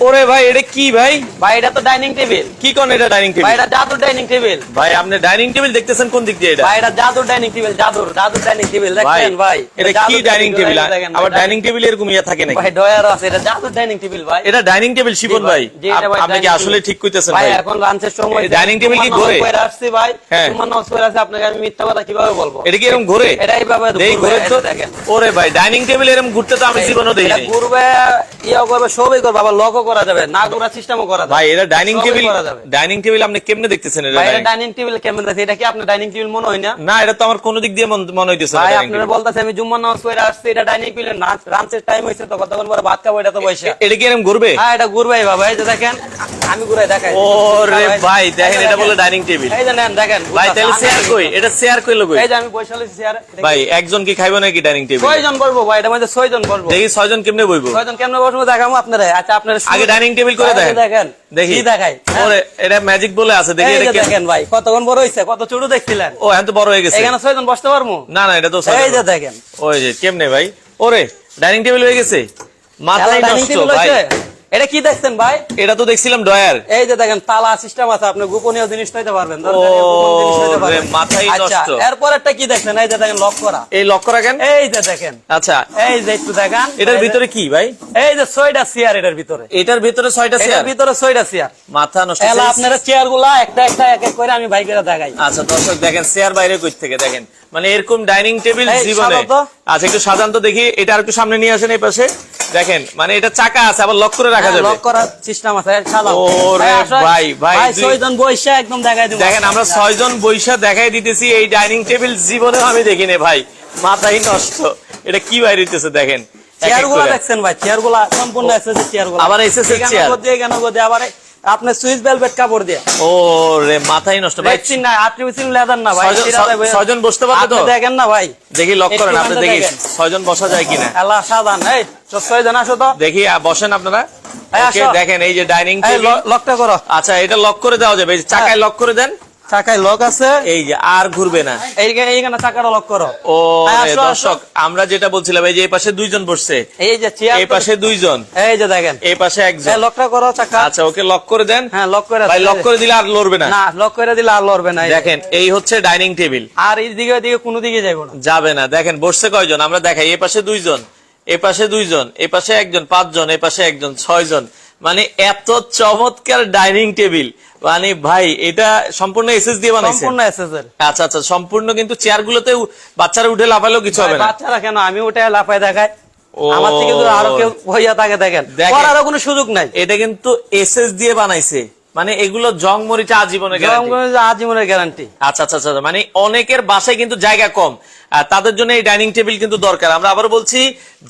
ওরে ভাই এটা কি ভাই? ভাই এটা তো ডাইনিং টেবিল কি কোন এটা ডাইনিং ভাই এটা জাদুর ডাইনিং টেবিল ভাই আপনি ডাইনিং টেবিল দেখতেছেন কোন দিক দিয়ে এটা? ভাই এটা জাদুর ডাইনিং টেবিল জাদুর জাদুর ডাইনিং টেবিল দেখেন ভাই এটা কি ডাইনিং টেবিল আবার ডাইনিং টেবিল এরকম ইয়া থাকে নাকি? ভাই ডয়ার আছে এটা জাদুর ডাইনিং টেবিল ভাই। এটা ডাইনিং টেবিল শিবন ভাই। আপনি কি আসলে ঠিক কইতেছেন ভাই এখন লাঞ্চের সময় এই dining table কি ঘোরে? পড়ে ভাই। তোমার নামাজ পড়ে আসছে আপনাকে আমি মিথ্যা কথা কীভাবে বলব? এটা কি এরকম ঘোরে? এটা এইভাবে ঘোরে তো ওরে ভাই ডাইনিং টেবিল এরকম ঘুরতে তো আমি জীবনও দেখিনি ঘুরবে ইয়া করবে সবই করবে আবার লকও করা যাবে না সিস্টেমও করা যাবে। ভাই এটা ডাইনিং টেবিল করা যাবে। ডাইনিং টেবিল আপনি কেমনে দেখতেছেন এটা ভাই এটা ডাইনিং টেবিল কেমন আছে এটা কি আপনার ডাইনিং টেবিল মনে হয় না? না এটা তো আমার কোন দিক দিয়ে মনে হইতেছে ভাই আপনারা। আমি জুম্মার নামাজ পড়ে আসছি এটা ডাইনিং টেবিল রান্সের টাইম হয়েছে তো কতক্ষণ পরে ভাত খাব এটা তো বসে। এটা কি এরকম ঘুরবে? হ্যাঁ এটা ঘুরবে বাবা এই যে দেখেন আমি ঘুরাই দেখাই। ওরে ভাই দেখেন এটা বলে ডাইনিং টেবিল এই যে নেন দেখেন ভাই তাহলে চেয়ার কই? এটা চেয়ার কই? এই যে আমি বৈশালী চেয়ারে ভাই একজন কি খাইবো নাকি ডাইনিং টেবিল ছয়জন বলব ভাই এটার মধ্যে ছয়জন বলব দেখি ছয়জন কেমনে বইবো? ছয়জন কেমনে বসবো দেখাবো আপনারা। আচ্ছা আপনারা আগে ডাইনিং টেবিল করে দেখেন দেখেন। দেখি। দেখাই হ্যাঁ? ওরে এটা ম্যাজিক বলে আছে দেখি এটা দেখেন ভাই কতক্ষণ বড় হয়েছে কত ছোট দেখছিলেন? ও এখন তো বড় হয়ে গেছে। এখানে ছয়জন বসতে পারব? না না এটা তো এই। যে দেখেন। ওই যে কেমনে ভাই? ওরে ডাইনিং টেবিল হয়ে গেছে। মাথায় নষ্ট ভাই। এটা কি দেখছেন ভাই? এটা তো দেখছিলাম ডয়ার এই যে দেখেন তালা সিস্টেম আছে আপনি গোপনীয় জিনিস নিতে পারবেন। মাথাই আচ্ছা নষ্ট। এরপর একটা কি দেখছেন? এই যে দেখেন লক করা। এই লক্ষ্য রাখেন এই যে দেখেন। আচ্ছা। এই যে একটু দেখেন। এটার ভিতরে কি ভাই? এই যে ছয়টা চেয়ার এটার ভিতরে। এটার ভিতরে ছয়টা চেয়ার ভিতরে ছয়টা চেয়ার মাথা নষ্ট। এলা আপনারা চেয়ারগুলা একটা একটা এক এক করে আমি বাইকেরা দেখাই। আচ্ছা দর্শক দেখেন চেয়ার বাইরে কই থেকে দেখেন? মানে এরকম ডাইনিং টেবিল জীবনে। আচ্ছা একটু সাজান তো দেখি। এটা আর একটু সামনে নিয়ে আসেন এই পাশে। দেখেন মানে এটা চাকা আছে আবার লক করে রাখা যাবে। লক করার সিস্টেম আছে ওরে ভাই, ভাই, ছয়জন বৈশা একদম দেখাই দিব। দেখেন আমরা ছয়জন বৈশা দেখাই দিতেছি এই ডাইনিং টেবিল জীবনে আমি দেখিনি ভাই। মাথাই নষ্ট। এটা কি বাইরে হইতেছে দেখেন? এক চেয়ারগুলা দেখছেন ভাই চেয়ারগুলা সম্পূর্ণ এসএসএস চেয়ারগুলা আবার চেয়ার। দিয়ে কেন দিয়ে আবার আপনার সুইস ভেলভেট কাপড় দিয়ে। ও রে মাথাই নষ্ট ভাই। দেখছেন না আর্টিফিশিয়াল লেদার না ভাই ছয়জন- বসতে পারবে তো? দেখেন না ভাই। দেখি লক করেন আপনি দেখি। ছয়জন বসা যায় কিনা। আল্লাহ সাধান এই। আসো তো। দেখি বসেন আপনারা। দেখেন এই যে ডাইনিং লকটা করো। আচ্ছা এটা লক করে দেওয়া যাবে। চাকায় হ্যাঁ। লক করে দেন। চাকায় লক আছে। এই যে আর ঘুরবে না। এইখানে চাকাটা লক করো। ও। দর্শক আমরা যেটা বলছিলাম এই যে এই পাশে দুইজন বসছে। এই যে এই পাশে দুইজন। এই যে দেখেন। এই পাশে একজন। লকটা করো চাকা। আচ্ছা ওকে লক করে দেন। হ্যাঁ লক করে ভাই লক করে দিলে আর লড়বে না। না লক করে দিলে আর লড়বে না। দেখেন এই হচ্ছে ডাইনিং টেবিল আর এই দিকে দিকে কোনো দিকে যাব না। যাবে না। দেখেন বসছে কয়জন? আমরা দেখাই এই পাশে দুইজন। এই পাশে দুইজন এই পাশে একজন পাঁচজন এই পাশে একজন ছয়জন। মানে এত চমৎকার ডাইনিং টেবিল। মানে ভাই এটা সম্পূর্ণ এসএস দিয়ে বানাইছে সম্পূর্ণ এসএস এর। আচ্ছা আচ্ছা সম্পূর্ণ কিন্তু চেয়ার গুলোতে বাচ্চারা উঠে লাফালেও কিছু হবে না। বাচ্চারা কেন? আমি ওটা লাফায় দেখাই। ও। আমার থেকে আরও কেউ হইয়া থাকে দেখেন। করারও কোনো সুযোগ নাই। এটা কিন্তু এসএস দিয়ে বানাইছে। মানে এগুলো জং মরিচা আজীবনের গ্যারান্টি আজীবনের গ্যারান্টি আচ্ছা আচ্ছা আচ্ছা মানে অনেকের বাসায় কিন্তু জায়গা কম। আর তাদের জন্য এই ডাইনিং টেবিল কিন্তু দরকার। আমরা আবার বলছি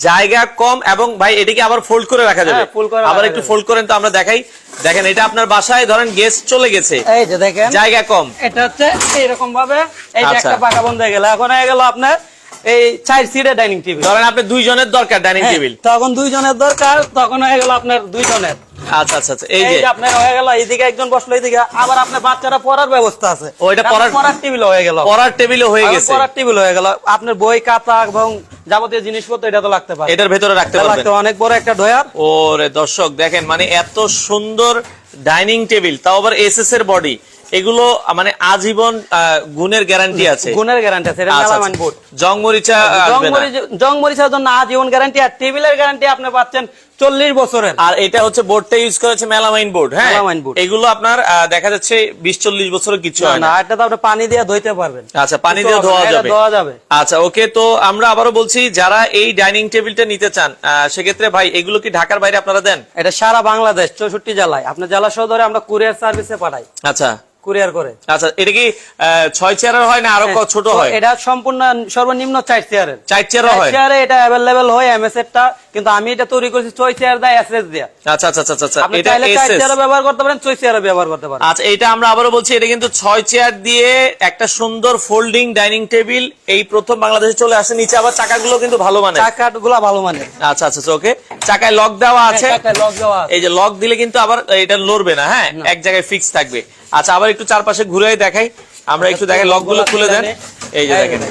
জায়গা কম এবং ভাই এটাকে আবার ফোল্ড করে রাখা যাবে। হ্যাঁ, আবার একটু ফোল্ড করেন তো আমরা দেখাই। দেখেন এটা আপনার বাসায় ধরেন গেস্ট চলে গেছে। এই যে দেখেন। জায়গা কম। এটা হচ্ছে এইরকম ভাবে এই যে আচ্ছা। একটা পাকা বন্ধ হয়ে গেল। এখন হয়ে গেল আপনার এই চার সিটের ডাইনিং টেবিল ধরেন আপনি দুইজনের দরকার ডাইনিং টেবিল। তখন দুইজনের দরকার তখন হয়ে গেল আপনার দুইজনের। আচ্ছা আচ্ছা আচ্ছা এই যে আপনার হয়ে গেল এইদিকে একজন বসল এইদিকে। আবার আপনার বাচ্চারা পড়ার ব্যবস্থা আছে। ও, পড়ার- পড়ার টেবিল হয়ে গেল। পড়ার টেবিলও হয়ে গেছে। পড়ার টেবিল হয়ে গেল। আপনার বই খাতা এবং যাবতীয় জিনিসপত্র এটা তো লাগতে পারে। এটার ভেতরে রাখতে পারবেন অনেক বড় একটা ডয়ার ওরে দর্শক দেখেন মানে এত সুন্দর ডাইনিং টেবিল তাও আবার এসএস এর বডি এগুলো মানে আজীবন গুণের গ্যারান্টি আছে। গুণের গ্যারান্টি আছে। এটা আচ্ছা, আচ্ছা। বোর্ড জং মরিচা আসবে জং মরিচার জন্য আজীবন গ্যারান্টি আর টেবিলের গ্যারান্টি আপনি পাচ্ছেন চল্লিশ বছরের। আর এটা হচ্ছে বোর্ডটা ইউজ করেছে মেলামাইন বোর্ড হ্যাঁ? Melamine board। এগুলো আপনার দেখা যাচ্ছে বিশ চল্লিশ বছরের কিছু হয় না। এটা তো আপনি পানি দিয়ে ধুইতে পারবেন। আচ্ছা পানি দিয়ে ধোয়া যাবে। ধোয়া যাবে। আচ্ছা ওকে তো আমরা আবারও বলছি যারা এই ডাইনিং টেবিলটা নিতে চান সেক্ষেত্রে ভাই এগুলো কি ঢাকার বাইরে আপনারা দেন? এটা সারা বাংলাদেশ চৌষট্টি জেলায়। আপনার জেলা সদরে আমরা কুরিয়ার সার্ভিসে পাঠাই। আচ্ছা। কুরিয়ার করে। আচ্ছা এটা কি ছয় চেয়ারের হয় না আরও ছোট হয়? এটা সম্পূর্ণ সর্বনিম্ন চার চেয়ারের। চার হয়? চেয়ারে এটা অ্যাভেলেবেল হয় এমএস এরটা কিন্তু আমি এটা তৈরি করছি ছয় চেয়ার দেয় এসএস দিয়ে। আচ্ছা আচ্ছা আচ্ছা আচ্ছা আপনি এটা চাইলে চার চেয়ারও ব্যবহার করতে পারেন ছয় চেয়ারও ব্যবহার করতে পারেন। আচ্ছা এটা আমরা আবারও বলছি এটা কিন্তু ছয় চেয়ার দিয়ে একটা সুন্দর ফোল্ডিং ডাইনিং টেবিল এই প্রথম বাংলাদেশে চলে আসে নিচে আবার চাকাগুলো কিন্তু ভালো মানে চাকাটগুলা ভালো মানের। আচ্ছা আচ্ছা ওকে। চাকায় লক দেওয়া আছে। চাকায় লক দেওয়া আছে। এই যে লক দিলে কিন্তু আবার এটা লড়বে না হ্যাঁ? এক জায়গায় ফিক্স থাকবে। আচ্ছা আবার একটু চারপাশে ঘুরে দেখাই। আমরা একটু দেখাই লকগুলো খুলে দেন। এই যে দেখেন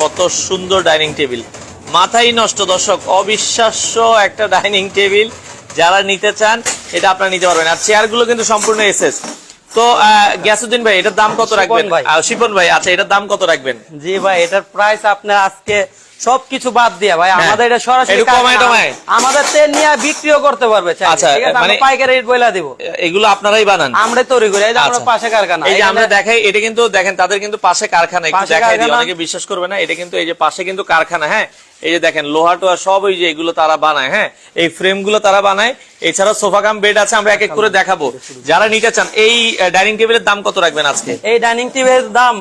কত সুন্দর ডাইনিং টেবিল। মাথাই নষ্ট দর্শক অবিশ্বাস্য একটা ডাইনিং টেবিল যারা নিতে চান এটা আপনারা নিতে পারবেন। আর চেয়ারগুলো কিন্তু সম্পূর্ণ এসএস। তো গিয়াসুদ্দিন ভাই এটার দাম কত রাখবেন? শিপন ভাই আচ্ছা এটার দাম কত রাখবেন? জি ভাই এটার প্রাইস আপনার আজকে সবকিছু বাদ দিয়ে ভাই। আমাদের এটা সরাসরি হ্যাঁ। আমাদের তেল নিয়ে বিক্রিও করতে পারবে আচ্ছা, মানে- পাইকারি রেট বইলা দিব। এগুলো আপনারাই বানান। আমরা তৈরি করি এই যে আমরা আচ্ছা। পাশে কারখানা। এই যে আমরা দেখাই এটা কিন্তু দেখেন তাদের কিন্তু পাশে কারখানা একটু দেখাই দিই অনেকে বিশ্বাস করবে না এটা কিন্তু এই যে পাশে কিন্তু কারখানা হ্যাঁ? এই যে দেখেন লোহা টোহা সব ওই যে এগুলো তারা বানায় হ্যাঁ? এই ফ্রেমগুলো তারা বানায়। এছাড়া সোফা কাম বেড আছে আমরা এক এক করে দেখাবো। যারা নিতে চান এই ডাইনিং টেবিলের দাম কত রাখবেন আজকে? এই ডাইনিং টেবিলের দাম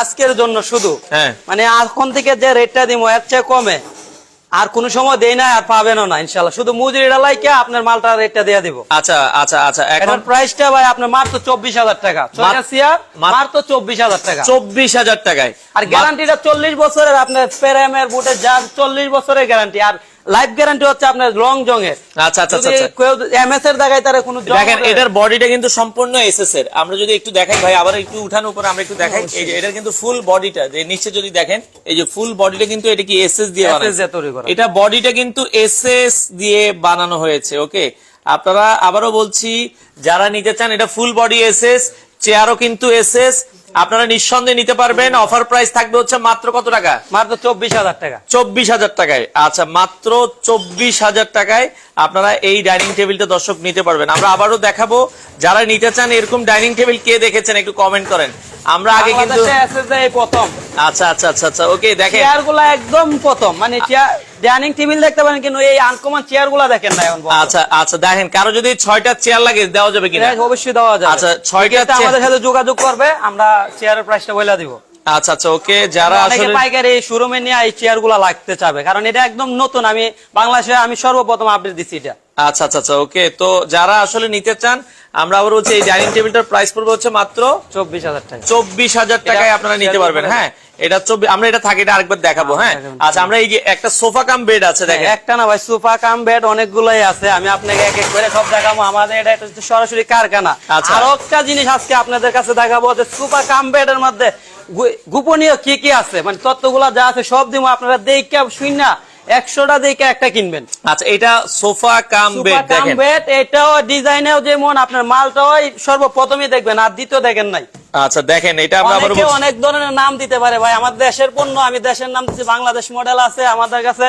আজকের জন্য শুধু। হ্যাঁ। মানে এখন থেকে যে রেটটা দিব এর চেয়ে কমে। আর কোন সময় দেয় না আর পাবেনও না ইনশাল্লাহ শুধু মজুরিটা লাইকে আপনার মালটা রেটটা দিয়ে দিব। আচ্ছা আচ্ছা আচ্ছা এখন প্রাইসটা ভাই আপনার মাত্র চব্বিশ হাজার টাকা। মাত্র চব্বিশ হাজার টাকা। চব্বিশ হাজার টাকায়। আর গ্যারান্টিটা চল্লিশ বছরের আপনার প্যারামের বুটের যার চল্লিশ বছরের গ্যারান্টি আর লাইফ গ্যারান্টি হচ্ছে আপনার লং জং এর। আচ্ছা আচ্ছা আচ্ছা কেউ এমএস এর জায়গায় তার কোনো দেখেন এটার বডিটা কিন্তু সম্পূর্ণ এসএস এর। আমরা যদি একটু দেখাই ভাই আবার একটু উঠানোর উপরে আমরা একটু দেখাই। এই যে এটার কিন্তু ফুল বডিটা যে নিচে যদি দেখেন এই যে ফুল বডিটা কিন্তু এটা কি এসএস দিয়ে বানানো। এটা বডিটা কিন্তু এসএস দিয়ে বানানো হয়েছে ওকে? আপনারা আবারও বলছি যারা নিতে চান এটা ফুল বডি এসএস চেয়ারও কিন্তু এসএস আপনারা নিঃসন্দেহে নিতে পারবেন। অফার প্রাইস থাকবে হচ্ছে মাত্র কত টাকা? মাত্র চব্বিশ হাজার টাকা। চব্বিশ হাজার টাকায়। আচ্ছা মাত্র চব্বিশ হাজার টাকায় আপনারা এই ডাইনিং টেবিলটা দর্শক নিতে পারবেন। আমরা আবারও দেখাবো যারা নিতে চান এরকম ডাইনিং টেবিল কে দেখেছেন একটু কমেন্ট করেন। আমরা আগে কিন্তু প্রথম। আচ্ছা আচ্ছা আচ্ছা আচ্ছা ওকে দেখেন। চেয়ারগুলা একদম প্রথম। মানে ডাইনিং টেবিল দেখতে পারেন কিন্তু এই আনকমন চেয়ারগুলা দেখেন না এখন আচ্ছা আচ্ছা দেখেন কারও যদি ছয়টা চেয়ার লাগে দেওয়া যাবে কিনা? অবশ্যই দেওয়া যাবে। আচ্ছা, ছয়টা আমাদের সাথে যোগাযোগ করবে আমরা চেয়ারের প্রাইসটা বলে দিব। আচ্ছা আচ্ছা ওকে যারা আসলে পাইকারি শোরুমে নিয়ে এই চেয়ারগুলা লাগতে চাবে কারণ এটা একদম নতুন আমি বাংলাদেশে আমি সর্বপ্রথম আপডেট দিচ্ছি এটা। আচ্ছা আচ্ছা আচ্ছা ওকে। তো যারা আসলে নিতে চান আমরা আবার বলছি এই ডাইনিং টেবিলটার প্রাইস পড়বে হচ্ছে মাত্র চব্বিশ হাজার টাকা। চব্বিশ হাজার টাকায় আপনারা নিতে পারবেন হ্যাঁ। এটা চব্বিশ আমরা এটা থাকে এটা আরেকবার দেখাবো হ্যাঁ। আচ্ছা আমরা এই যে একটা সোফা কাম বেড আছে দেখেন। একটা না ভাই সোফা কাম বেড অনেকগুলোই আছে। আমি আপনাকে এক এক করে সব দেখাবো। আমাদের এটা সরাসরি কারখানা। আচ্ছা। আরও একটা জিনিস আজকে আপনাদের কাছে দেখাবো যে সোফা কাম বেড এর মধ্যে গোপনীয় কি কি আছে? মানে তত্ত্বগুলা যা আছে সব দিব আপনারা দেখে শুননা একশোটা দেখে একটা কিনবেন। আচ্ছা এটা sofa cum bed cum bed এটাও ডিজাইনেও যেমন আপনার মালটাও সর্বপ্রথমে দেখবেন আর দ্বিতীয় দেখেন নাই। আচ্ছা দেখেন এটা আমরা অনেক ধরনের নাম দিতে পারে ভাই। আমার দেশের পণ্য আমি দেশের নাম দিচ্ছি বাংলাদেশ মডেল আছে আমাদের কাছে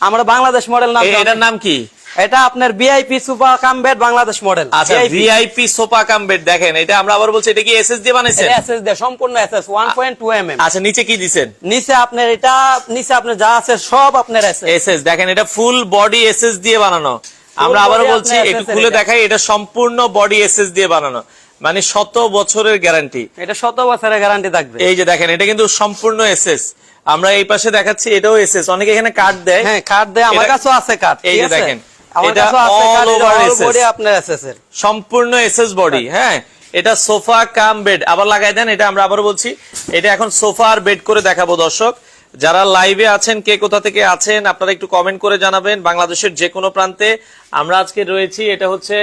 আমরা বাংলাদেশ মডেল নাম এটার নাম কি? এটা আপনার VIP super cum bed Bangladesh model. আচ্ছা ভিআইপি সোফা কাম বেড দেখেন এটা আমরা আবার বলছি এটা কি এসএস দিয়ে বানাইছেন? এসএস দিয়ে সম্পূর্ণ এসএস 1.2 এমএম আচ্ছা নিচে কি দিছেন? নিচে আপনার এটা নিচে আপনার যা আছে সব আপনার এসএস এসএস দেখেন এটা ফুল বডি এসএস দিয়ে বানানো। আমরা আবারও বলছি একটু খুলে দেখাই এটা সম্পূর্ণ বডি এসএস দিয়ে বানানো। মানে শত বছরের গ্যারান্টি এটা শত বছরের গ্যারান্টি থাকবে। এই যে দেখেন এটা কিন্তু সম্পূর্ণ এসএস আমরা এই পাশে দেখাচ্ছি এটাও এসএস অনেকে এখানে কার্ড দেয়। হ্যাঁ কার্ড দেয় আমার কাছেও আছে কার্ড এই যে দেখেন, এটা আপনার এসএস এর। সম্পূর্ণ এসএস বডি হ্যাঁ। এটা সোফা কাম বেড আবার লাগাই দেন এটা আমরা আবার বলছি। এটা এখন সোফা আর বেড করে দেখাবো দর্শক। যারা লাইভে আছেন কে কোথা থেকে আছেন আপনারা একটু কমেন্ট করে জানাবেন। বাংলাদেশের যে কোনো প্রান্তে আমরা আজকে রয়েছি। এটা হচ্ছে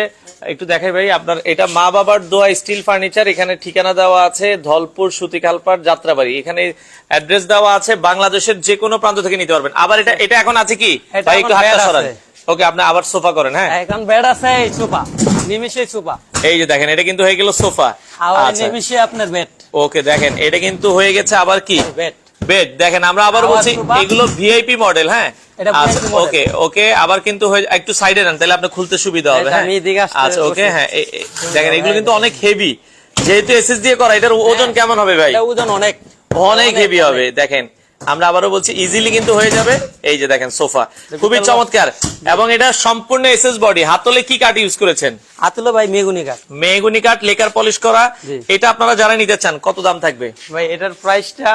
একটু দেখাই ভাই আপনার এটা মা বাবার দোয়া স্টিল ফার্নিচার এখানে ঠিকানা দেওয়া আছে ধলপুর সুতিকালপার যাত্রাবাড়ি। এখানে অ্যাড্রেস দেওয়া আছে। বাংলাদেশের যে কোনো প্রান্ত থেকে নিতে পারবেন। আবার এটা এটা এখন আছে কি? ভাই একটু হাতটা সরান। ওকে আপনি আবার সোফা করেন হ্যাঁ? এখন বেড আছে এই সোফা নিমিশে সোফা। এই যে দেখেন এটা কিন্তু হয়ে গেল সোফা। আবার আচ্ছা। নিমিশে আপনার বেড ওকে দেখেন এটা কিন্তু হয়ে গেছে আবার কি? বেড বেড দেখেন আমরা আবার বলছি। এগুলো ভিআইপি মডেল হ্যাঁ? আচ্ছা। ওকে ওকে আবার কিন্তু একটু সাইডে নেন তাহলে আপনার খুলতে সুবিধা হবে হ্যাঁ? আচ্ছা ওকে হ্যাঁ দেখেন এগুলো কিন্তু অনেক হেভি যেহেতু এসএস দিয়ে করা এটার ওজন কেমন হবে ভাই? এটা ওজন অনেক। অনেক হেভি হবে দেখেন। আমরা আবারও বলছি ইজিলি কিন্তু হয়ে যাবে। এই যে দেখেন সোফা খুবই চমৎকার। এবং এটা সম্পূর্ণ এসএস বডি হাতলে কি কাঠ ইউজ করেছেন? হাতলে ভাই মেগুনি কাঠ মেগুনি কাঠ লেকার পলিশ করা। এটা আপনারা যারা নিতে চান কত দাম থাকবে? ভাই এটার প্রাইসটা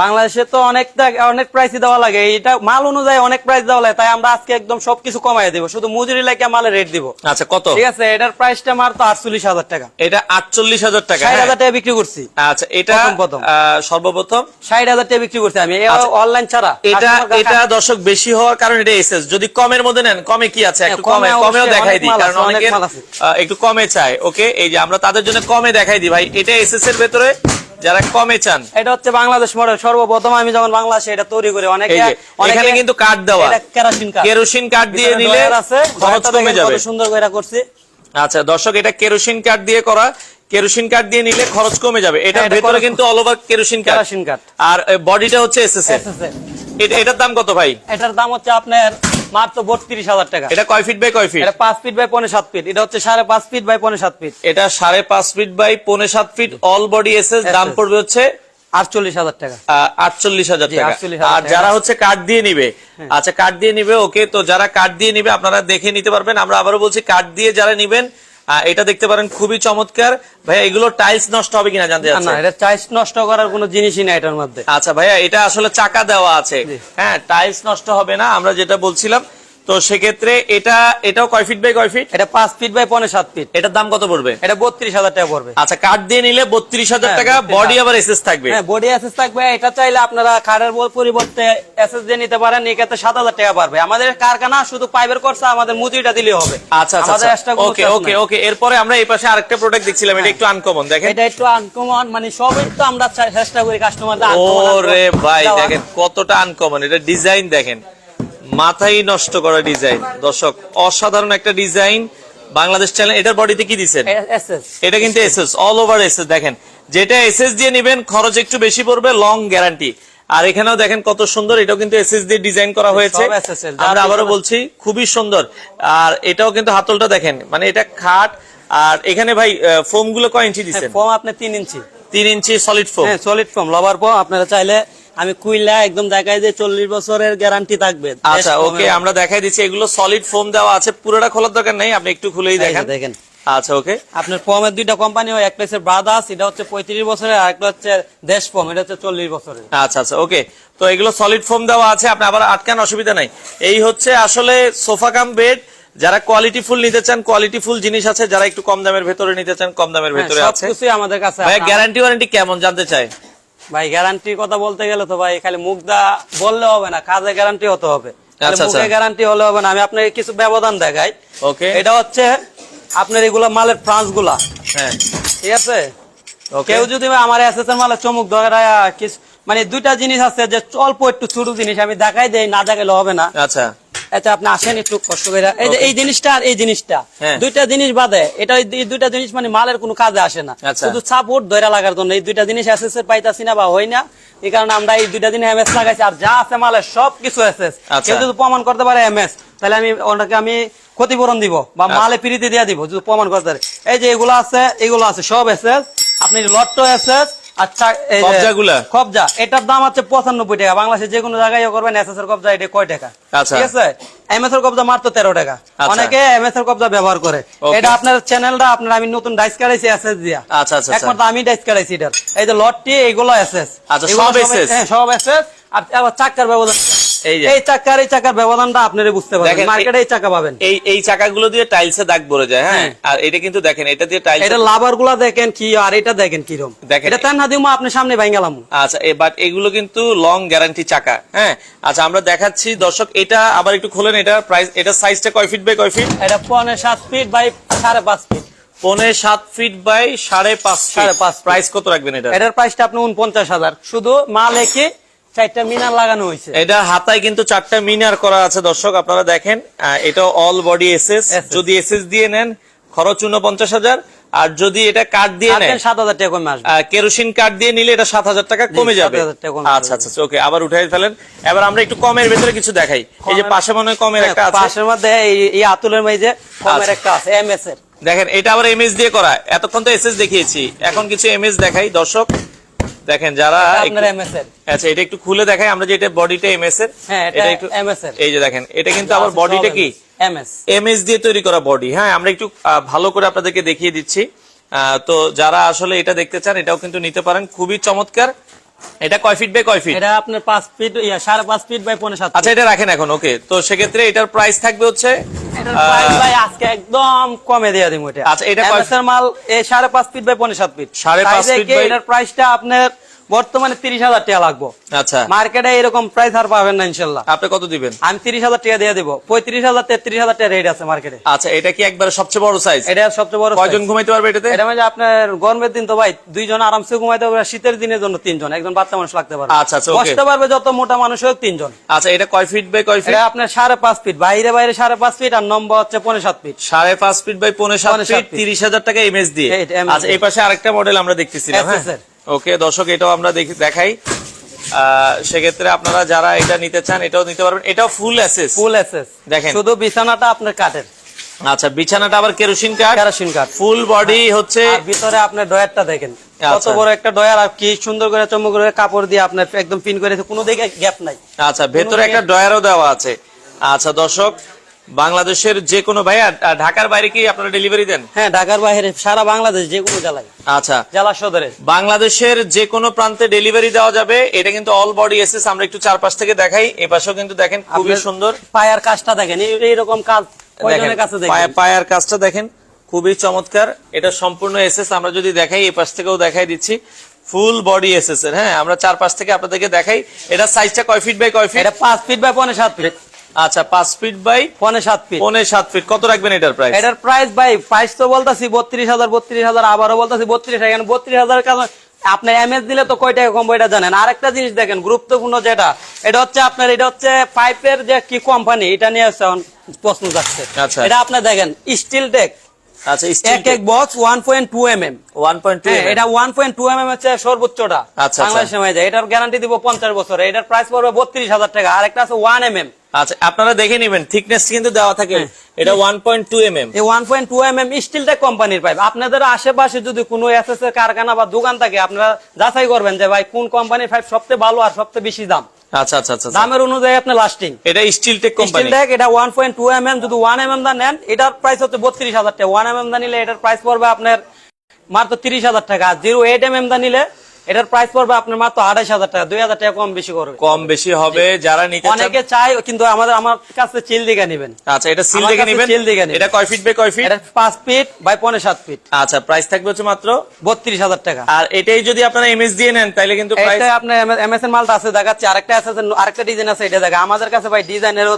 বাংলাদেশে তো অনেকটা অনেক প্রাইসই দেওয়া লাগে। এটা মাল অনুযায়ী অনেক প্রাইস দেওয়া লাগে তাই আমরা আজকে একদম সবকিছু কমাই দেবো। শুধু মজুরি লাগে মালের রেট দিব। আচ্ছা কত? ঠিক আছে এটার প্রাইসটা মার তো আটচল্লিশ হাজার টাকা। এটা আটচল্লিশ হাজার টাকা ষাট হ্যাঁ? হাজার টাকা বিক্রি করছি। আচ্ছা এটা প্রথম প্রথম। সর্বপ্রথম? ষাট হাজার টাকা বিক্রি করছি আমি। আচ্ছা। অনলাইন ছাড়া। এটা এটা দর্শক বেশি হওয়ার কারণ এটা এসএস। যদি কমের মধ্যে নেন কমে কি আছে? একটু হ্যাঁ, কমে কমে কমেও দেখাই দিই কারণ অনেকে একটু কমে চায় ওকে? এই যে আমরা তাদের জন্য কমে দেখাই দিই ভাই এটা এসএস এর ভেতরে যারা কমে চান। এটা হচ্ছে বাংলাদেশ মডেল সর্বপ্রথম আমি যখন বাংলাদেশে এটা তৈরি করি অনেকে এখানে কিন্তু কাঠ দেওয়া। কেরোসিন কাঠ কেরোসিন কাঠ দিয়ে নিলে আছে খরচ কমে যাবে। সুন্দর করে করছি। আচ্ছা দর্শক এটা কেরোসিন কাঠ দিয়ে করা। কেরোসিন কাঠ দিয়ে নিলে খরচ কমে যাবে। এটার হ্যাঁ, এটা ভেতরে কিন্তু অল ওভার কেরোসিন কাঠ কেরোসিন কাঠ। আর বডিটা হচ্ছে এসএসএ এটার দাম কত ভাই? এটার দাম হচ্ছে আপনার মাত্র বত্রিশ হাজার টাকা। এটা কয় ফিট বাই কয় ফিট এটা পাঁচ ফিট বাই পনেরো সাত ফিট এটা হচ্ছে সাড়ে পাঁচ ফিট বাই পনেরো সাত ফিট এটা সাড়ে পাঁচ ফিট বাই সাত ফিট অল বডি এসএস দাম পড়বে হচ্ছে আটচল্লিশ হাজার টাকা। আটচল্লিশ হাজার টাকা। আর যারা হচ্ছে কার্ড দিয়ে নিবে আচ্ছা কার্ড দিয়ে নিবে ওকে তো যারা কার্ড দিয়ে নিবে আপনারা দেখে নিতে পারবেন। আমরা আবারও বলছি কার্ড দিয়ে যারা নিবেন এটা দেখতে পারেন খুবই চমৎকার। ভাইয়া এগুলো টাইলস নষ্ট হবে কিনা জানতে না, না এটা টাইলস নষ্ট করার কোনো জিনিসই না এটার মধ্যে। আচ্ছা ভাইয়া এটা আসলে চাকা দেওয়া আছে। হ্যাঁ টাইলস নষ্ট হবে না আমরা যেটা বলছিলাম তো সেক্ষেত্রে এটা এটাও কয় ফিট বাই কয় ফিট এটা পাঁচ ফিট বাই পনেরো সাত ফিট এটার দাম কত পড়বে? এটা বত্রিশ হাজার টাকা পড়বে। আচ্ছা কাঠ দিয়ে নিলে বত্রিশ হাজার হ্যাঁ, টাকা বডি আবার এসএস থাকবে। হ্যাঁ বডি অ্যাসেস থাকবে। এটা চাইলে আপনারা বল- পরিবর্তে অ্যাসেস দিয়ে নিতে পারেন এক্ষেত্রে সাত হাজার টাকা পারবে আমাদের কারখানা শুধু পাইপের করছে আমাদের মুদিটা দিলে হবে। আচ্ছা আচ্ছা ওকে ওকে ওকে এরপরে আমরা এই পাশে আরেকটা প্রোডাক্ট দেখছিলাম এটা একটু আনকমন দেখেন। এটা একটু আনকমন মানে সবই তো আমরা চেষ্টা করি কাস্টমারদের ওরে ভাই দেখেন কতটা আনকমন এটা ডিজাইন দেখেন। মাথাই নষ্ট করা ডিজাইন দর্শক অসাধারণ একটা ডিজাইন বাংলাদেশ চ্যানেল এটার বডিতে কি এসএস। এটা কিন্তু এসএস অল ওভার এসএস। দেখেন যেটা এসএস দিয়ে নেবেন খরচ একটু বেশি পড়বে লং গ্যারান্টি আর এখানেও দেখেন কত সুন্দর এটাও কিন্তু এসএস দিয়ে ডিজাইন করা হয়েছে। আমরা আবারও বলছি খুবই সুন্দর। আর এটাও কিন্তু হাতলটা দেখেন মানে এটা খাট। আর এখানে ভাই ফোমগুলো কয় ইঞ্চি দিচ্ছেন ফর্ম আপনি তিন ইঞ্চি তিন inch solid foam solid foam লবার foam আপনারা চাইলে আমি কুইলা একদম দেখাই যে চল্লিশ বছরের গ্যারান্টি থাকবে। আচ্ছা ওকে আমরা দেখাই দিচ্ছি এগুলো সলিড ফোম দেওয়া আছে পুরোটা খোলার দরকার নেই আপনি একটু খুলেই দেখেন। দেখেন। আচ্ছা ওকে। আপনার ফর্মের দুইটা কোম্পানি হয় একটা হচ্ছে ব্রাদার্স এটা হচ্ছে পঁয়ত্রিশ বছরের আর একটা হচ্ছে দেশ ফর্ম এটা হচ্ছে চল্লিশ বছরের। আচ্ছা আচ্ছা ওকে। তো এগুলো সলিড ফোম দেওয়া আছে আপনি আবার আটকান অসুবিধা নাই। এই হচ্ছে আসলে সোফা কাম বেড যারা কোয়ালিটি ফুল নিতে চান কোয়ালিটি ফুল জিনিস আছে যারা একটু কম দামের ভেতরে নিতে চান কম দামের ভেতরে হ্যাঁ, আছে। আমাদের কাছে গ্যারান্টি ওয়ারেন্টি কেমন জানতে চাই? ভাই গ্যারান্টির কথা বলতে গেলে তো ভাই খালি মুখদা বললে হবে না কাজে গ্যারান্টি হতে হবে। আচ্ছা, আচ্ছা। গ্যারান্টি হলে হবে না। আমি আপনাকে কিছু ব্যবধান দেখাই। ওকে। এটা হচ্ছে আপনার এগুলো মালের ফ্রান্সগুলা হ্যাঁ। ঠিক আছে? কেউ যদি আমার এসএস এর মালের চমুক ধরে কিছু মানে দুইটা জিনিস আছে যে অল্প একটু ছোট জিনিস আমি দেখাই দেই না দেখাইলে হবে না। আচ্ছা। আচ্ছা আপনি আসেন একটু কষ্ট করে। এই যে এই জিনিসটা আর এই জিনিসটা হ্যাঁ। দুইটা জিনিস বাদে এটা এই দুইটা জিনিস মানে মালের কোনো কাজে আসে না। আচ্ছা। শুধু সাপোর্ট ধরে লাগার জন্য। এই দুইটা জিনিস এসএস এর পাইতাছি না বা হয় না। এই কারণে আমরা এই দুইটা দিনে এমএস লাগাইছি। আর যা আছে মালের সব কিছু এসএস আচ্ছা। কেউ যদি প্রমাণ করতে পারে এমএস তাহলে আমি ওনাকে আমি ক্ষতিপূরণ দিব বা আচ্ছা। মালে ফ্রিতে দিয়ে দিব যদি প্রমাণ করতে পারে। এই যে এগুলো আছে এগুলো আছে সব এসএস আপনি লট্টো এসএস আচ্ছা এই কবজাগুলা? কবজা এটার দাম আছে পঁচানব্বই টাকা। বাংলাদেশে যে কোনো জায়গায় করবেন এসএস এর কবজা এটা কয় টাকা? আচ্ছা। ঠিক আছে? এমএস কবজা মাত্র তেরো টাকা। আচ্ছা। অনেকে এমএস এর কবজা ব্যবহার করে। এটা আপনার চ্যানেলটা আপনার আমি নতুন ডাইস কাটাইছি এসএস দিয়া। আচ্ছা, আচ্ছা, একমাত্র আমি ডাইস কাটাইছি এটার। এই যে লটটি এগুলো এসএস। আচ্ছা, সব এসে হ্যাঁ সব এসএস। আর চাকার ব্যবধান এই চাকার এই চাকার ব্যবধানটা আপনারা বুঝতে পারবেন। মার্কেটে এই চাকা পাবেন। এই এই চাকাগুলো দিয়ে টাইলসে দাগ পড়ে যায় হ্যাঁ? হ্যাঁ। আর এটা কিন্তু দেখেন এটা দিয়ে টাইলস এটা লাভারগুলা দেখেন কি আর এটা দেখেন কিরম। দেখেন। এটা তেন হাদিমা আপনি সামনে ভাঙ্গালাম আচ্ছা বাট এগুলো কিন্তু লং গ্যারান্টি চাকা হ্যাঁ? আচ্ছা আমরা দেখাচ্ছি দর্শক এটা আবার একটু খোলেন এটা প্রাইস এটা সাইজটা কয় ফিট বাই কয় ফিট এটা পনেরো সাত ফিট বাই সাড়ে পাঁচ ফিট পৌনে সাত ফিট বাই সাড়ে পাঁচ সাড়ে পাঁচ প্রাইস কত রাখবেন এটা? এটার প্রাইসটা আপনি উনপঞ্চাশ হাজার। শুধু মাল একে চারটা মিনার লাগানো হয়েছে। এটা হাতায় কিন্তু চারটা মিনার করা আছে দর্শক আপনারা দেখেন এটা অল বডি এসএস যদি এসএস দিয়ে নেন খরচ উনপঞ্চাশ হাজার আর যদি এটা কাঠ দিয়ে নেন সাত হাজার টাকা কমে আসবে। কেরোসিন কাঠ দিয়ে নিলে এটা সাত হাজার টাকা কমে যাবে। 7,000 টাকা কমে আচ্ছা আচ্ছা ওকে আবার উঠাই ফেলেন। এবার আমরা একটু কমের ভেতরে কিছু দেখাই। এই যে পাশে মনে হয় কমের একটা হ্যাঁ, আছে। পাশের মধ্যে এই- আতুলের মাঝে কমের আচ্ছা। একটা আছে এমএস এর। দেখেন এটা আবার এমএস দিয়ে করা। এতক্ষণ তো এসএস দেখিয়েছি। এখন কিছু এমএস দেখাই দর্শক। দেখেন যারা আচ্ছা এটা একটু খুলে দেখাই আমরা যে এটা বডিটা এমএস এর হ্যাঁ, এটা একটু MS এর। এই যে দেখেন এটা কিন্তু আবার বডিটা কি? এমএস এমএস দিয়ে তৈরি করা বডি হ্যাঁ আমরা একটু ভালো করে আপনাদেরকে দেখিয়ে দিচ্ছি। আহ, তো যারা আসলে এটা দেখতে চান এটাও কিন্তু নিতে পারেন। খুবই চমৎকার। এটা কয় ফিট বাই কয় ফিট এটা আপনার পাঁচ ফিট ইয়া সাড়ে পাঁচ ফিট বাই পনেরো সাত আচ্ছা এটা রাখেন এখন ওকে। তো সেক্ষেত্রে এটার প্রাইস থাকবে হচ্ছে এটার আহ, ভাই আজকে একদম কমে দেয়া দিব এটা। আচ্ছা, এটা কয়- মাল এই সাড়ে পাঁচ ফিট বাই পনেরো সাত ফিট সাড়ে পাঁচ Size এ feet কি এটার প্রাইসটা আপনার বর্তমানে তিরিশ হাজার টাকা লাগবো। আচ্ছা। মার্কেটে এরকম প্রাইস আর পাবেন না ইনশাল্লাহ। আপনি কত দিবেন? আমি তিরিশ হাজার টাকা দিয়ে দেবো। পঁয়ত্রিশ হাজার তেত্রিশ হাজার টাকা রেট আছে মার্কেটে আচ্ছা এটা কি একবারে সবচেয়ে বড় সাইজ এটা সবচেয়ে বড় কয়জন ঘুমাইতে পারবে এটাতে? এটা মানে আপনার গরমের দিন তো ভাই দুইজন আরামসে ঘুমাইতে পারবে শীতের দিনের জন্য তিনজন একজন বাচ্চা মানুষ লাগতে পারবে। আচ্ছা, আচ্ছা. বসতে পারবে যত মোটা মানুষ হোক তিনজন। আচ্ছা এটা কয় ফিট বাই কয় ফিট এটা আপনার সাড়ে পাঁচ ফিট বাইরে বাইরে সাড়ে পাঁচ ফিট আর নম্বর হচ্ছে পনেরো সাত ফিট সাড়ে পাঁচ ফিট বাই পনেরো সাত ফিট তিরিশ হাজার টাকা এমএস দিয়ে। আচ্ছা এই পাশে আরেকটা মডেল আমরা দেখতেছিলাম হ্যাঁ? এর। ওকে দর্শক এটাও আমরা দেখাই। সেক্ষেত্রে আপনারা যারা এটা নিতে চান এটাও নিতে পারবেন। এটাও ফুল অ্যাসেস ফুল এসএস দেখেন। শুধু বিছানাটা আপনার কাঠের। আচ্ছা বিছানাটা আবার কেরোসিন কাঠ। কেরোসিন কাঠ। ফুল বডি হচ্ছে আর ভিতরে আপনার ডয়ারটা দেখেন। কত আচ্ছা। বড় একটা ডয়ার আর কি সুন্দর করে চমক করে কাপড় দিয়ে আপনার একদম পিন করে কোনো দিকে গ্যাপ নাই। আচ্ছা ভেতরে একটা ডয়ারও দেওয়া আছে। আচ্ছা দর্শক বাংলাদেশের যে কোনো ভাইয়া ঢাকার বাইরে কি আপনারা ডেলিভারি দেন? হ্যাঁ ঢাকার বাইরে সারা বাংলাদেশ যে কোনো জেলায়। আচ্ছা। জেলা সদরে। বাংলাদেশের যে কোনো প্রান্তে ডেলিভারি দেওয়া যাবে। এটা কিন্তু অল বডি এসেস আমরা একটু চারপাশ থেকে দেখাই। এ পাশেও কিন্তু দেখেন খুবই সুন্দর। পায়ার কাজটা দেখেন। এই- এইরকম কাজ পায়ার কাজটা দেখেন। খুবই চমৎকার। এটা সম্পূর্ণ এসএস আমরা যদি দেখাই এই পাশ থেকেও দেখাই দিচ্ছি। ফুল বডি এসএস এর হ্যাঁ আমরা চারপাশ থেকে আপনাদেরকে দেখাই। এটা সাইজটা কয় ফিট বাই কয় ফিট এটা পাঁচ ফিট বাই পনেরো সাত ফিট আচ্ছা পাঁচ ফিট বাই পনেরো সাত ফিট পনেরো সাত ফিট কত রাখবেন এটার প্রাইস এটার প্রাইস ভাই প্রাইস তো বলতাছি বত্রিশ হাজার বত্রিশ হাজার আবারও বলতাছি বত্রিশ এখানে বত্রিশ হাজার কারণ আপনি এমএস দিলে তো কয় টাকা কমবো এটা জানেন। আরেকটা জিনিস দেখেন গুরুত্বপূর্ণ যেটা এটা হচ্ছে আপনার এটা হচ্ছে পাইপের যে কি কোম্পানি এটা নিয়ে এখন প্রশ্ন যাচ্ছে। আচ্ছা। এটা আপনি দেখেন স্টিল টেক আচ্ছা এক এক box one point two M M one point two হ্যাঁ, এটা one point two M M হচ্ছে সর্বোচ্চটা। আচ্ছা। বাংলাদেশের মধ্যে। এটার গ্যারান্টি দিব পঞ্চাশ বছর। এটার প্রাইস পড়বে বত্রিশ হাজার টাকা। আর একটা আছে ওয়ান এম এম আচ্ছা আপনারা দেখে নেবেন থিকনেস কিন্তু দেওয়া থাকে হ্যাঁ। এটা one point two M M এই one point two M M Steeltech কোম্পানির পাইপ আপনাদের আশেপাশে যদি কোনো এসএস এর কারখানা বা দোকান থাকে আপনারা যাচাই করবেন যে ভাই কোন কোম্পানির পাইপ সবচেয়ে ভালো আর সবচেয়ে বেশি দাম। আচ্ছা আচ্ছা আচ্ছা আচ্ছা। দামের অনুযায়ী আপনি লাস্টিং এটা স্টিল টেক কোম্পানি স্টিলটেক এটা one point two M M যদি ওয়ান এম এম দা নেন এটার প্রাইস হচ্ছে বত্রিশ হাজার টাকা। ওয়ান এম এম দা নিলে এটার প্রাইস পড়বে আপনার মাত্র তিরিশ হাজার টাকা। জিরো এইট এম এম দা নিলে এটার প্রাইস পড়বে আপনার মাত্র আড়াইশ হাজার টাকা দুই হাজার টাকা কম বেশি করবে। কম বেশি হবে যারা নিতে অনেকে চায় কিন্তু আমাদের আমার কাছে চিল দিকে নেবেন। আচ্ছা এটা সিল কাছে নেবেন? seal দেখে নেবেন। এটা কয় ফিট বাই কয় ফিট এটা পাঁচ ফিট বাই পনেরো সাত ফিট আচ্ছা প্রাইস থাকবে হচ্ছে মাত্র? বত্রিশ হাজার টাকা। আর এটাই যদি আপনারা এমএস দিয়ে নেন তাহলে কিন্তু আপনার আপনার এমএসএন মালটা আছে দেখাচ্ছে। আরেকটা আছে আরেকটা ডিজাইন আছে এটা দেখা আমাদের কাছে ভাই ডিজাইনের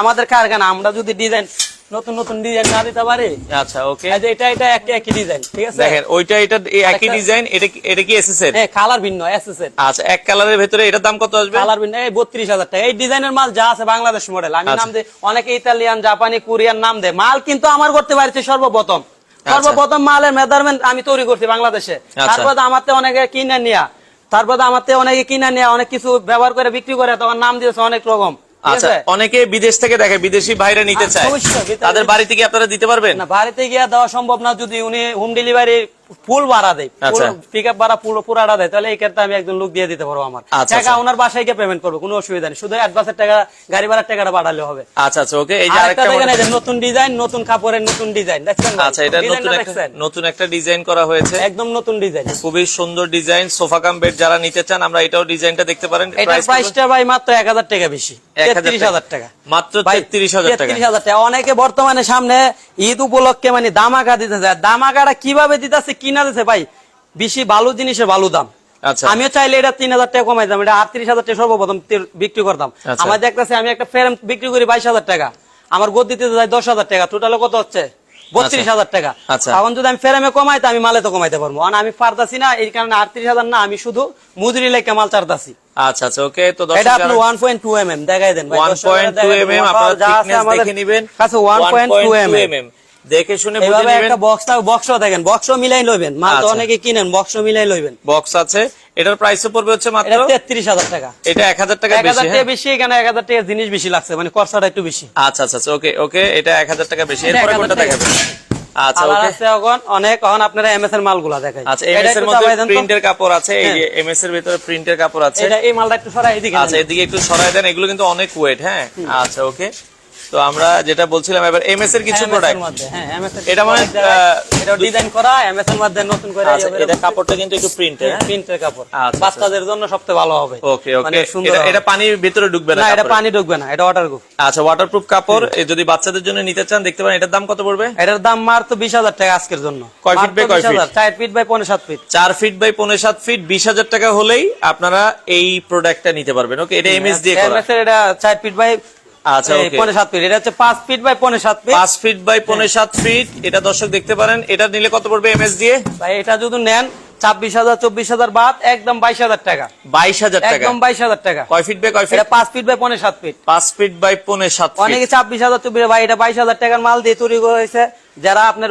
আমাদের কারখানা আমরা যদি ডিজাইন নতুন নতুন ডিজাইন না দিতে পারি? আচ্ছা ওকে। এটা এটা একই একই ডিজাইন ঠিক আছে? দেখেন ওইটা এটা একই ডিজাইন এটা এটা কি এসএস এর হ্যাঁ কালার ভিন্ন এসএস এর আচ্ছা এক কালারের ভেতরে এটার দাম কত আসবে? কালার ভিন্ন এই বত্রিশ হাজার টাকা। এই ডিজাইনের মাল যা আছে বাংলাদেশ মডেল আমি আচ্ছা। নাম দিই অনেকে ইতালিয়ান জাপানি কোরিয়ান নাম দেয়। মাল কিন্তু আমার করতে পারছে সর্বপ্রথম। সর্বপ্রথম মালের মেজারমেন্ট আমি তৈরি করছি বাংলাদেশে। আচ্ছা। তারপর আমাতে অনেকে কিনে নিয়া। তারপর আমাতে অনেকে কিনে নিয়া অনেক কিছু ব্যবহার করে বিক্রি করে তখন নাম দিয়েছে অনেক রকম। আচ্ছা? অনেকে বিদেশ থেকে দেখে বিদেশি ভাইরা নিতে চায় অবশ্যই, তাদের বাড়িতে কি আপনারা দিতে পারবেন না বাড়িতে গিয়ে দেওয়া সম্ভব না যদি উনি হোম ডেলিভারি ফুল ভাড়া দেয়। আচ্ছা। পিক আপ ভাড়া পুরো পুরাটা দেয়। তাহলে এই ক্ষেত্রে আমি একজন লোক দিয়ে দিতে পারব আমার। আচ্ছা, টাকা আচ্ছা। ওনার বাসায় গিয়ে পেমেন্ট করব কোনো অসুবিধা নেই। শুধু অ্যাডভান্সের টাকা গাড়ি ভাড়ার টাকাটা বাড়ালে হবে। আচ্ছা আচ্ছা ওকে এই যে আরেকটা দেখেন নতুন ডিজাইন নতুন কাপড়ের নতুন ডিজাইন দেখছেন আচ্ছা এটা নতুন একটা নতুন একটা ডিজাইন করা হয়েছে। একদম নতুন ডিজাইন খুবই সুন্দর ডিজাইন সোফা কাম বেড যারা নিতে চান আমরা এটাও ডিজাইনটা দেখতে পারেন। এটার প্রাইসটা ভাই মাত্র এক হাজার টাকা বেশি। 1000 হাজার টাকা। মাত্র ভাই, 33,000 টাকা। 33,000 টাকা। অনেকে বর্তমানে সামনে ঈদ উপলক্ষে মানে দামাকা দিতেছে। দামাকাটা কীভাবে দিতেছে কিনা দিতেছে ভাই বেশি ভালো জিনিসের ভালো দাম। আচ্ছা। আমিও চাইলে এটা তিন হাজার টাকা কমাই দাম এটা আটত্রিশ হাজার টাকা সর্বপ্রথম বিক্রি করতাম। আচ্ছা। আমার দেখতেছে আমি একটা ফ্রেম বিক্রি করি বাইশ হাজার টাকা আমার গদ্দিতে যায় দশ হাজার টাকা টোটালে কত হচ্ছে? বত্রিশ হাজার টাকা। আচ্ছা। এখন যদি আমি ফ্রেমে কমাই তো আমি মালে তো কমাইতে পারব। আর আমি পারতাছি না এই কারণে আটত্রিশ হাজার না আমি শুধু মজুরি লেখা মাল চারতাছি। আচ্ছা আচ্ছা ওকে তো এটা আপনি যারা- one point two M M দেখাই দেন ভাই, 1.2 দর্শকরা দেখাই mm আপনারা যা আছে দেখে নেবেন। কাছে one point two M 1.2 mm দেখে শুনে নেবেন। একটা বক্স বক্স দেখেন মিলাই লইবেন। মাল তো আচ্ছা। অনেকে কিনেন মিলাই লইবেন। বক্স আছে। এটার প্রাইস পড়বে হচ্ছে মাত্র এটা তেত্রিশ হাজার টাকা। এটা এক হাজার টাকা এক হাজার বেশি টাকা হ্যাঁ? বেশি এখানে এক হাজার টাকা জিনিস বেশি লাগছে মানে খরচাটা একটু বেশি। আচ্ছা আচ্ছা আচ্ছা, ওকে ওকে এটা এক হাজার টাকা বেশি। এরপরে কোনটা দেখাবেন? আচ্ছা ওকে। আছে এখন অনেক এখন আপনারা এমএস এর মালগুলা দেখাই। আচ্ছা এটা এমএস এর মধ্যে। প্রিন্টের কাপড় আছে এই হ্যাঁ। যে এমএস এর ভিতরে প্রিন্টের কাপড় আছে। এটা এই মালটা একটু সরাই এদিকে আচ্ছা এদিকে একটু সরাই দেন এগুলো কিন্তু অনেক ওয়েট হ্যাঁ? আচ্ছা ওকে। তো আমরা যেটা বলছিলাম এবার এমএস এর কিছু প্রোডাক্ট হ্যাঁ, MS এটা মানে, এটা ডিজাইন করা MS এর মধ্যে নতুন করে আচ্ছা এটা কাপড়টা কিন্তু একটু প্রিন্টের প্রিন্টের কাপড়। আচ্ছা, বাচ্চাদের জন্য সবচেয়ে ভালো হবে। ওকে মানে ওকে সুন্দর এটা পানির ভিতরে ঢুকবে না না এটা পানি ঢুকবে না এটা ওয়াটারপ্রুফ আচ্ছা ওয়াটারপ্রুফ কাপড়। যদি বাচ্চাদের জন্য নিতে চান দেখতে পারেন এটার দাম কত পড়বে? এটার দাম মার তো বিশ হাজার টাকা আজকের জন্য। কয় feet by কয় feet? চার ফিট বাই পনেরো সাত ফিট চার ফিট বাই পনেরো সাত ফিট বিশ হাজার টাকা হলেই আপনারা এই প্রোডাক্টটা নিতে পারবেন। ওকে এটা এমএস দিয়ে করা। MS এর এটা চার ফিট বাই আচ্ছা পনেরো সাত ফিট এটা হচ্ছে পাঁচ ফিট বাই পনেরো সাত ফিট পাঁচ ফিট বাই পনেরো সাত ফিট এটা দর্শক দেখতে পারেন এটা নিলে কত পড়বে এমএস দিয়ে ভাই এটা যদি নেন ছাব্বিশ হাজার চব্বিশ হাজার বাদ একদম বাইশ হাজার টাকা। বাইশ হাজার টাকা। একদম বাইশ হাজার টাকা। কয় ফিট বাই কয় ফিট পাঁচ ফিট বাই পনেরো সাত ফিট পাঁচ ফিট বাই পনেরো সাত অনেকে ছাব্বিশ হাজার চব্বিশ ভাই এটা বাইশ হাজার টাকার মাল দিয়ে তৈরি করেছে। যারা আপনার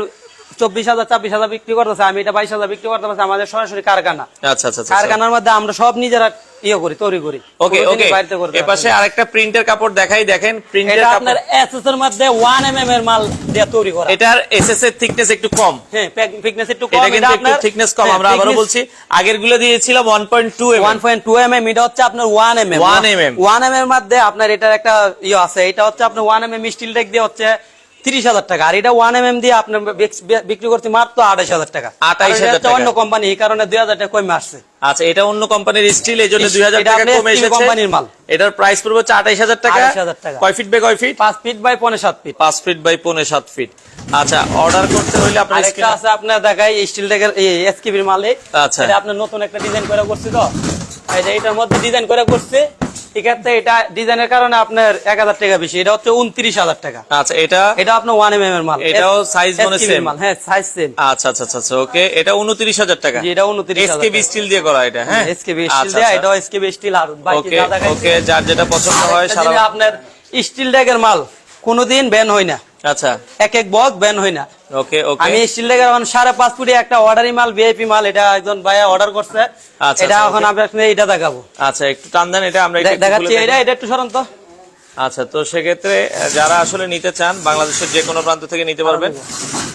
চব্বিশ হাজার ছাব্বিশ হাজার বিক্রি করতেছে আমি এটা বাইশ হাজার বিক্রি করতে পারছি আমাদের সরাসরি কারখানা। আচ্ছা আচ্ছা আচ্ছা কারখানার মধ্যে আমরা সব নিজেরা ইয়ে করি তৈরি করি। ওকে ওকে। জিনিস বাড়িতে করতে এ পাশে পারছি না। আরেকটা প্রিন্টের কাপড় দেখাই দেখেন প্রিন্টের কাপড়। আপনার এসএস এর মধ্যে ওয়ান এম এম এর মাল দিয়ে তৈরি করা। এটার এসএস এর থিকনেস একটু কম। হ্যাঁ ফিটনেস একটু কম এটা কিন্তু একটু থিকনেস কম আমরা আবারও বলছি আগেরগুলো দিয়েছিলাম one point two one point two M M এটা হচ্ছে আপনার ওয়ান এম এম 1 mm এর মধ্যে আপনার এটার একটা ইয়ে আছে এটা হচ্ছে আপনার ওয়ান এম এম স্টিল দিয়ে হচ্ছে তিরিশ হাজার টাকা। আর এটা ওয়ান এম এম দিয়ে আপনার বিক্রি করতে মাত্র আঠাইশ হাজার টাকা। 28,000 আর এটা হচ্ছে টাকা। অন্য কোম্পানি এই কারণে দুই হাজার টাকা কমে আসছে। আচ্ছা এটা অন্য কোম্পানির স্টিল এই জন্য দুই হাজার টাকা কমে এসেছে। কোম্পানির মাল। এটার প্রাইস পড়বে হচ্ছে আঠাইশ হাজার টাকা। কয় ফিট বাই কয় ফিট পাঁচ ফিট বাই পনেরো সাত ফিট পাঁচ ফিট বাই পনেরো সাত ফিট আচ্ছা অর্ডার করতে হইলে আপনার screen- আছে আপনার দেখাই স্টিল টেকের এসকিবির মালে। আচ্ছা। আপনার নতুন একটা ডিজাইন করে করছি তো। এটার মধ্যে ডিজাইন করে করছে। আছে এটা ডিজাইনের কারণে আপনার এক হাজার টাকা বেশি। এটা হচ্ছে উনত্রিশ হাজার টাকা। আচ্ছা এটা এটা আপনার ওয়ান এম এর মাল। এটাও সাইজ মনে সেম মাল হ্যাঁ সাইজ সেম আচ্ছা আচ্ছা আচ্ছা আচ্ছা ওকে এটা উনত্রিশ হাজার টাকা। এটা 29,000 এসকেবি স্টিল দিয়ে করা এটা হ্যাঁ? এসকেবি স্টিল দিয়ে দেয়া আচ্ছা। এটাও এসকেবি স্টিল আর ওকে ওকে যার যেটা পছন্দ হয় সারা আপনার স্টিল ড্যাগের মাল কোনোদিন ব্যান হয় না। আচ্ছা। এক এক বক ব্যান হয় না। ওকে ওকে। আমি স্টিল এখন সাড়ে পাঁচ ফুটি একটা অর্ডারি মাল ভিআইপি মাল এটা একজন ভাইয়া অর্ডার করছে। আচ্ছা, এটা আচ্ছা, এখন. আপনার এটা দেখাবো। আচ্ছা একটু টান দেন এটা আমরা দেখাচ্ছি এটা এটা একটু আচ্ছা তো সেক্ষেত্রে যারা আসলে নিতে চান বাংলাদেশের যে কোনো প্রান্ত থেকে নিতে পারবেন।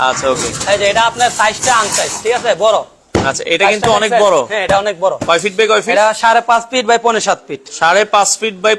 আচ্ছা ওকে। এই যে এটা আপনার সাইজটা আনসাইজ ঠিক আছে? বড়। আচ্ছা এটা কিন্তু অনেক বড়। হ্যাঁ এটা অনেক বড়। কয় ফিট বাই কয় ফিট এটা সাড়ে পাঁচ ফিট বাই পনেরো সাত ফিট সাড়ে পাঁচ ফিট বাই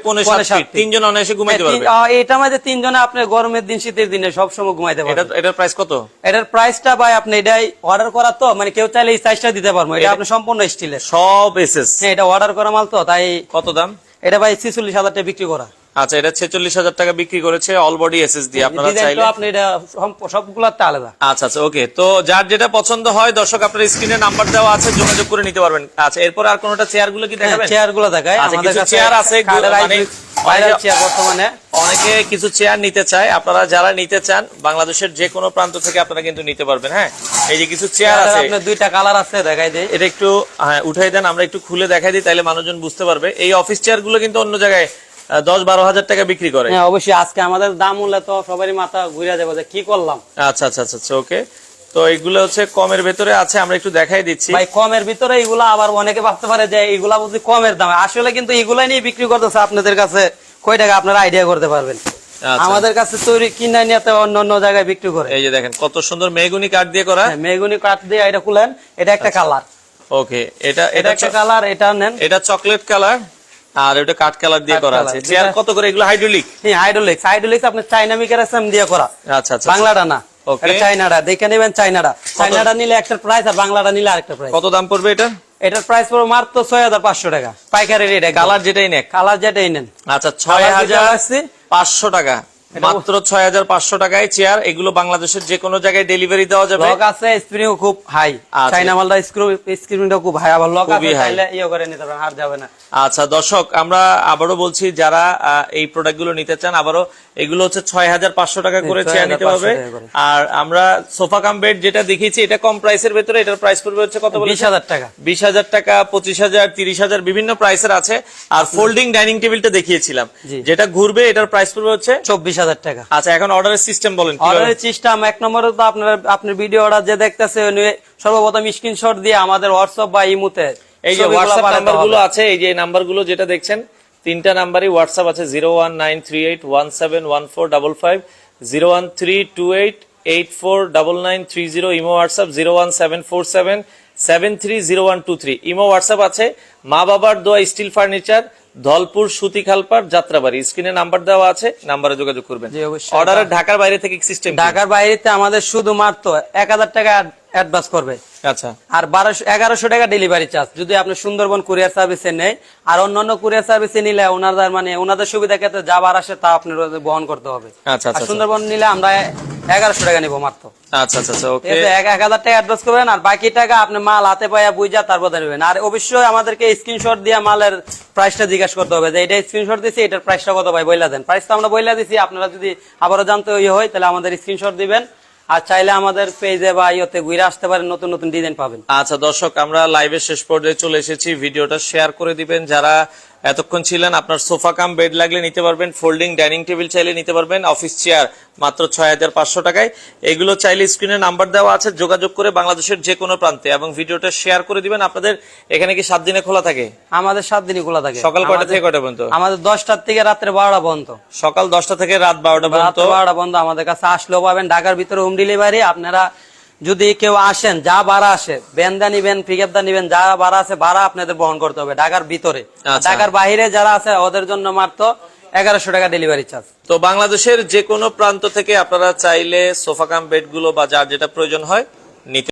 ফিট তিনজন অনায়াসে ঘুমাইতে হ্যাঁ, পারবে। আহ, মধ্যে তিনজনে আপনার গরমের দিন শীতের দিনে সব সময় ঘুমাইতে এটা এটার প্রাইস কত? এটার প্রাইসটা ভাই আপনি এটাই অর্ডার করা তো মানে কেউ চাইলে এই সাইজটা দিতে পারব। এটা এটা- আপনি সম্পূর্ণ স্টিলের সব এসএস হ্যাঁ এটা অর্ডার করা মাল তো তাই কত দাম? এটা ভাই ছিচল্লিশ হাজার টাকা বিক্রি করা। আচ্ছা এটা ছেচল্লিশ হাজার টাকা বিক্রি করেছে অল বডি এসএস দিয়ে আপনারা চাইলে আপনি এটা সব- সবগুলো আলাদা। আচ্ছা আচ্ছা ওকে তো যার যেটা পছন্দ হয় দর্শক আপনার স্ক্রিনে নাম্বার দেওয়া আছে যোগাযোগ করে নিতে পারবেন। আচ্ছা এরপর আর কোনটা চেয়ারগুলো কি দেখাবেন? চেয়ারগুলো দেখায় আচ্ছা, আমাদের কাছে চেয়ার আছে, অনেকে- চেয়ার বর্তমানে। অনেকে কিছু চেয়ার নিতে চায় আপনারা যারা নিতে চান বাংলাদেশের যে কোনো প্রান্ত থেকে আপনারা কিন্তু নিতে পারবেন হ্যাঁ? এই যে কিছু চেয়ার আছে। আপনার দুইটা কালার আছে দেখাই দেই। এটা একটু হ্যাঁ, উঠাই দেন আমরা একটু খুলে দেখাই দিই তাহলে মানুষজন বুঝতে পারবে। এই অফিস চেয়ারগুলো কিন্তু অন্য জায়গায় দশ বারো হাজার টাকা বিক্রি করে। হ্যাঁ অবশ্যই আজকে আমাদের দাম হলে তো সবারই মাথা ঘুরে যাবে যে কি করলাম। আচ্ছা আচ্ছা আচ্ছা আচ্ছা ওকে। তো এইগুলো হচ্ছে কমের ভেতরে আছে আমরা একটু দেখাই দিচ্ছি। ভাই কমের ভিতরে এগুলা আবার অনেকে ভাবতে পারে যে এগুলা বুঝি কমের দাম। আসলে কিন্তু এগুলাই নিয়ে বিক্রি করতেছে আপনাদের কাছে কয় টাকা আপনারা আইডিয়া করতে পারবেন? আচ্ছা। আমাদের কাছে তৈরি কিনা নিয়ে অন্য অন্য জায়গায় বিক্রি করে। এই যে দেখেন কত সুন্দর মেগুনি কাঠ দিয়ে করা। হ্যাঁ, মেগুনি কাঠ দিয়ে এটা খুলেন এটা একটা কালার ওকে এটা এটা এটা একটা কালার এটা নেন। এটা চকলেট কালার। আর ওটা কাঠ কালার দিয়ে করা আছে। চেয়ার কত করে? এগুলো হাইড্রোলিক হ্যাঁ হাইড্রোলিক হাইড্রোলিক্স আপনার চাইনা মেকানিজম দিয়ে করা। আচ্ছা আচ্ছা বাংলাটা না। ওকে চাইনাটা দেখে নেবেন চাইনাটা চাইনাটা নিলে একটা প্রাইস আর বাংলাটা নিলে আরেকটা প্রাইস কত দাম পড়বে এটা? এটার প্রাইস পড়বে মাত্র ছয় হাজার পাঁচশো টাকা। পাইকারি রেট কালার যেটাই নেন কালার যেটাই নেন। আচ্ছা ছয় Colour হাজার যেটা আছে, পাঁচশো টাকা। এটা- মাত্র ছয় হাজার পাঁচশো টাকায় চেয়ার এগুলো বাংলাদেশের যে কোনো জায়গায় ডেলিভারি দেওয়া যাবে। লক আছে স্প্রিং খুব হাই আচ্ছা। চাইনা মালটা স্ক্রু স্ক্রিনটা খুব হাই আবার লক আছে। চাইলে ইয়ে করে নিতে পারেন আর যাবে না। আচ্ছা দর্শক আমরা আবারও বলছি যারা এই প্রোডাক্টগুলো নিতে চান আবারও এগুলো হচ্ছে ছয় হাজার পাঁচশো টাকা করে চেয়ার নিতে 6,500 পারবে আর আমরা সোফা কাম বেড যেটা দেখিয়েছি এটা কম প্রাইসের ভেতরে এটার প্রাইস পড়বে হচ্ছে কত বিশ হাজার টাকা। বিশ হাজার টাকা পঁচিশ হাজার তিরিশ হাজার বিভিন্ন প্রাইসের আছে। আর ফোল্ডিং ডাইনিং টেবিলটা দেখিয়েছিলাম। যেটা ঘুরবে এটার প্রাইস পড়বে হচ্ছে চব্বিশ হাজার টাকা। আচ্ছা এখন অর্ডারের সিস্টেম বলেন অর্ডারের সিস্টেম এক নম্বরে তো আপনার আপনার ভিডিও অর্ডার যে দেখতেছে সর্বপ্রথম স্ক্রিনশট দিয়ে আমাদের হোয়াটসঅ্যাপ বা ইমুতে এই যে হোয়াটসঅ্যাপ নাম্বার আছে এই যে নাম্বার যেটা দেখছেন তিনটা নাম্বারই হোয়াটসঅ্যাপ আছে zero one nine three eight one seven one four double five zero one three two eight eight four double nine three zero imo WhatsApp zero one seven four seven seven three zero one two three imo WhatsApp আছে মা বাবার দোয়া steel furniture Dhalpur সুতি খালপার যাত্রাবাড়ি। স্ক্রিনে number দেওয়া আছে নাম্বারে যোগাযোগ করবেন। অর্ডারের ঢাকার বাইরে থেকে সিস্টেম ঢাকার বাইরেতে আমাদের শুধুমাত্র এক হাজার টাকা অ্যাডভান্স করবে। আচ্ছা। আর বারোশো এগারোশো টাকা ডেলিভারি চার্জ যদি আপনি সুন্দরবন কুরিয়ার সার্ভিসে আর অন্যান্য কুরিয়ার সার্ভিসে নিলে ওনাদের মানে ওনাদের সুবিধা ক্ষেত্রে যা বার আসে তা আপনার বহন করতে হবে। আচ্ছা, আচ্ছা, সুন্দরবন নিলে আমরা এগারোশো টাকা নিবো মাত্র। আচ্ছা আচ্ছা আচ্ছা ওকে। এক এক হাজার টাকা অ্যাডভান্স করবেন আর বাকি টাকা আপনি মাল হাতে পাইয়া বুঝা তারপর নেবেন। আর অবশ্যই আমাদেরকে স্ক্রিনশট দিয়ে মালের প্রাইসটা জিজ্ঞাসা করতে হবে যে এটা স্ক্রিনশট দিছি এটার প্রাইসটা কত ভাই? বইলা দেন। প্রাইস তো আমরা বইলা দিছি আপনারা যদি আবারও জানতে ইয়ে হয় তাহলে আমাদের স্ক্রিনশট দিবেন। আর চাইলে আমাদের পেজে বা ইয়েতে ঘুরে আসতে পারেন, নতুন নতুন ডিজাইন পাবেন। আচ্ছা দর্শক, আমরা লাইভের শেষ পর্যায়ে চলে এসেছি। ভিডিওটা শেয়ার করে দিবেন। যারা এতক্ষণ ছিলেন আপনার সোফা কাম বেড লাগলে নিতে পারবেন ফোল্ডিং ডাইনিং টেবিল চাইলে নিতে পারবেন অফিস চেয়ার মাত্র ছয় হাজার পাঁচশো টাকায়। এগুলো চাইলে স্ক্রিনে নাম্বার দেওয়া আছে যোগাযোগ করে বাংলাদেশের যে কোনো প্রান্তে এবং ভিডিওটা শেয়ার করে দিবেন। আপনাদের এখানে কি সাত দিনে খোলা থাকে? আমাদের সাত দিনই খোলা থাকে। সকাল কয়টা থেকে কয়টা পর্যন্ত? আমাদের দশটার থেকে রাত্রে বারোটা পর্যন্ত। সকাল দশটা থেকে রাত বারোটা পর্যন্ত। বারোটা পর্যন্ত আমাদের কাছে আসলেও পাবেন। ঢাকার ভিতরে হোম ডেলিভারি আপনারা যদি কেউ আসেন যা ভাড়া আসে বেন্দা নিবেন পিকআপদা নিবেন যা ভাড়া আছে ভাড়া আপনাদের বহন করতে হবে ঢাকার ভিতরে আচ্ছা। ঢাকার বাহিরে যারা আছে ওদের জন্য মাত্র এগারোশো টাকা ডেলিভারি চার্জ তো বাংলাদেশের যে কোনো প্রান্ত থেকে আপনারা চাইলে সোফা কাম বেডগুলো বা যার যেটা প্রয়োজন হয় নিতে